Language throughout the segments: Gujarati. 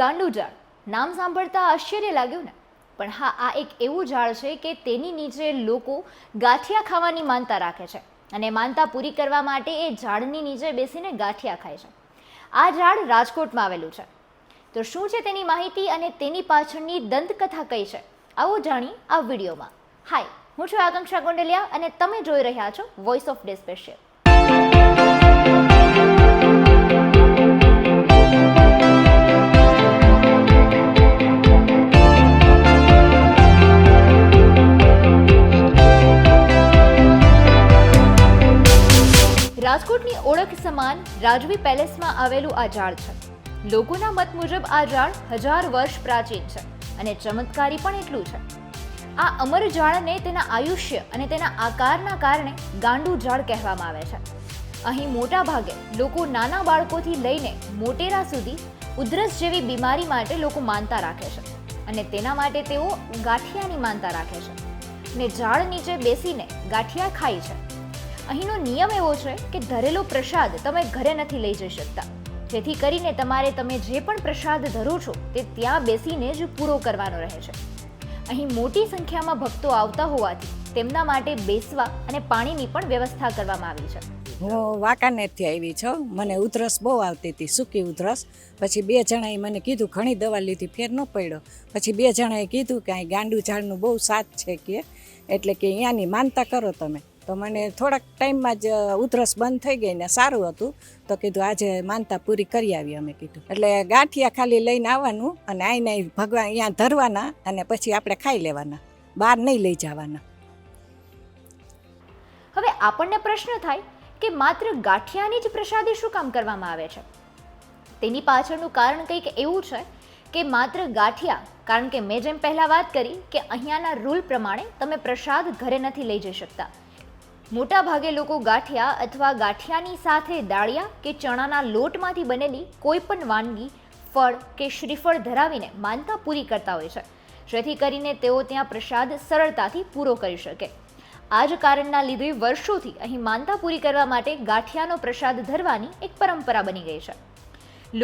ગાંડુ ઝાડ નામ સાંભળતા આશ્ચર્ય લાગ્યું ને. પણ હા, આ એક એવું ઝાડ છે કે તેની નીચે લોકો ગાંઠિયા ખાવાની માનતા રાખે છે અને માનતા પૂરી કરવા માટે એ ઝાડની નીચે બેસીને ગાંઠિયા ખાય છે. આ ઝાડ રાજકોટમાં આવેલું છે. તો શું છે તેની માહિતી અને તેની પાછળની દંતકથા કઈ છે? આવો જાણી આ વિડીયોમાં. હાય હું છું આકાંક્ષા ગોંડલિયા અને તમે જોઈ રહ્યા છો વોઇસ ઓફ ડે સ્પેશિયલ રાજકોટની ઓળખ સમાન રાજવી પેલેસમાં આવેલું આ ઝાડ છે. લોકોના મત મુજબ આ ઝાડ હજાર વર્ષ પ્રાચીન છે અને ચમત્કારી પણ એટલું છે. આ અમર ઝાડને તેના આયુષ્ય અને તેના આકારના કારણે ગાંડુ ઝાડ કહેવામાં આવે છે. અહીં મોટા ભાગે લોકો નાના બાળકોથી લઈને મોટેરા સુધી ઉધરસ જેવી બીમારી માટે લોકો માનતા રાખે છે અને તેના માટે તેઓ ગાંઠિયાની માનતા રાખે છે. ને ઝાડ નીચે બેસીને ગાંઠિયા ખાય છે. અહીંનો નિયમ એવો છે કે ધરેલો પ્રસાદ તમે ઘરે નથી લઈ જઈ શકતા. જેથી કરીને તમારે તમે જે પણ પ્રસાદ ધરો છો તે ત્યાં બેસીને જ પૂરો કરવાનો રહે છે. અહીં મોટી સંખ્યામાં ભક્તો આવતા હોવાથી તેમના માટે બેસવા અને પાણીની પણ વ્યવસ્થા કરવામાં આવી છે. હું વાંકાનેરથી આવી છું. મને ઉધરસ બહુ આવતી હતી, સૂકી ઉધરસ. પછી બે જણાએ મને કીધું, ઘણી દવા લીધી, ફેર ન પડ્યો. પછી બે જણાએ કીધું કે અહીં ગાંડુ ઝાડનું બહુ સાથ છે કે, એટલે કે અહીંયાની માનતા કરો તમે. તો મને થોડાક ટાઈમમાં જ ઉધરસ બંધ થઈ ગઈ ને સારું હતું. તો કીધું આજે માનતા પૂરી કરી આવી, અમે કીધું. એટલે ગાંઠિયા ખાલી લઈને આવવાનું અને આઈને ભગવાન અહીંયા ધરવાના અને પછી આપણે ખાઈ લેવાના. બહાર નહીં લઈ જવાના. હવે આપણને પ્રશ્ન થાય કે માત્ર ગાંઠિયાની જ પ્રસાદી શું કામ કરવામાં આવે છે? તેની પાછળનું કારણ કંઈક એવું છે કે માત્ર ગાંઠિયા, કારણ કે મેં જેમ પહેલાં વાત કરી કે અહીંયાના રૂલ પ્રમાણે તમે પ્રસાદ ઘરે નથી લઈ જઈ શકતા. મોટા ભાગે લોકો ગાંઠિયા અથવા ગાંઠિયાની સાથે દાળિયા કે ચણાના લોટમાંથી બનેલી કોઈ પણ વાનગી, ફળ કે શ્રીફળ ધરાવીને માનતા પૂરી કરતા હોય છે. જેથી કરીને તેઓ ત્યાં પ્રસાદ સરળતાથી પૂરો કરી શકે. આ જ કારણના લીધે વર્ષોથી અહીં માનતા પૂરી કરવા માટે ગાંઠિયાનો પ્રસાદ ધરવાની એક પરંપરા બની ગઈ છે.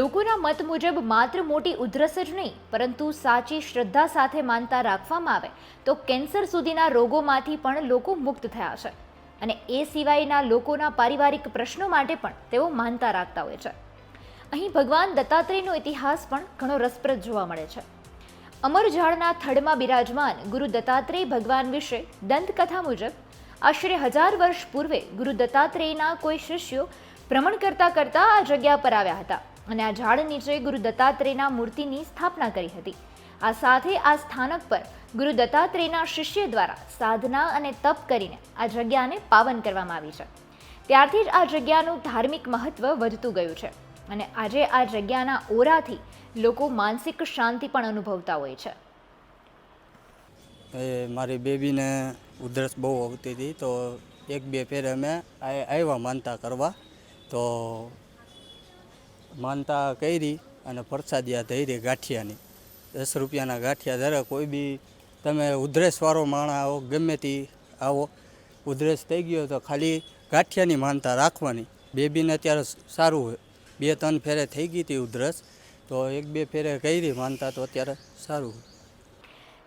લોકોના મત મુજબ માત્ર મોટી ઉધરસ જ નહીં, પરંતુ સાચી શ્રદ્ધા સાથે માનતા રાખવામાં આવે, તો કેન્સર સુધીના રોગોમાંથી પણ લોકો મુક્ત થયા છે. અને એ સિવાયના લોકોના પારિવારિક પ્રશ્નો માટે પણ તેઓ માનતા રાખતા હોય છે. અહીં ભગવાન દત્તાત્રેયનો ઇતિહાસ પણ ઘણો રસપ્રદ જોવા મળે છે. અમર ઝાડના થડમાં બિરાજમાન ગુરુ દત્તાત્રેય ભગવાન વિશે દંતકથા મુજબ, આશરે હજાર વર્ષ પૂર્વે ગુરુ દત્તાત્રેયના કોઈ શિષ્યો ભ્રમણ કરતા કરતા આ જગ્યા પર આવ્યા હતા અને આ ઝાડ નીચે ગુરુ દત્તાત્રેયના મૂર્તિની સ્થાપના કરી હતી. આ સાથે આ સ્થાનક પર ગુરુ દત્તાત્રેયના શિષ્ય દ્વારા સાધના અને તપ કરીને આ જગ્યાને પાવન કરવામાં આવી છે. ત્યારથી જ આ જગ્યાનું ધાર્મિક મહત્વ વધતું ગયું છે અને આજે આ જગ્યાના ઓરાથી લોકો માનસિક શાંતિ પણ અનુભવતા હોય છે. મારી બેબીને ઉધરસ બહુ આવતી હતી તો એક બે ફેર અમે આવ્યા માનતા કરવા. તો માનતા કરી અને પ્રસાદિયા ધરી ગાંઠિયાની. દસ રૂપિયાના ગાંઠિયા ધરે, કોઈ બી તમે ઉધરસવાળો માણા આવો, ગમે તે આવો, ઉધરસ થઈ ગયો તો ખાલી ગાંઠિયાની માનતા રાખવાની. બેબીને અત્યારે સારું હોય. બે ત્રણ ફેરે થઈ ગઈ હતી ઉધરસ, તો એક બે ફેરે કરી માનતા તો અત્યારે સારું હોય.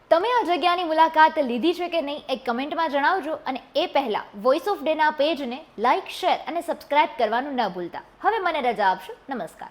તમે આ જગ્યાની મુલાકાત લીધી છે કે નહીં એ કમેન્ટમાં જણાવજો અને એ પહેલાં વોઇસ ઓફ ડેના પેજને લાઇક શેર અને સબસ્ક્રાઇબ કરવાનું ન ભૂલતા. હવે મને રજા આપશો. નમસ્કાર.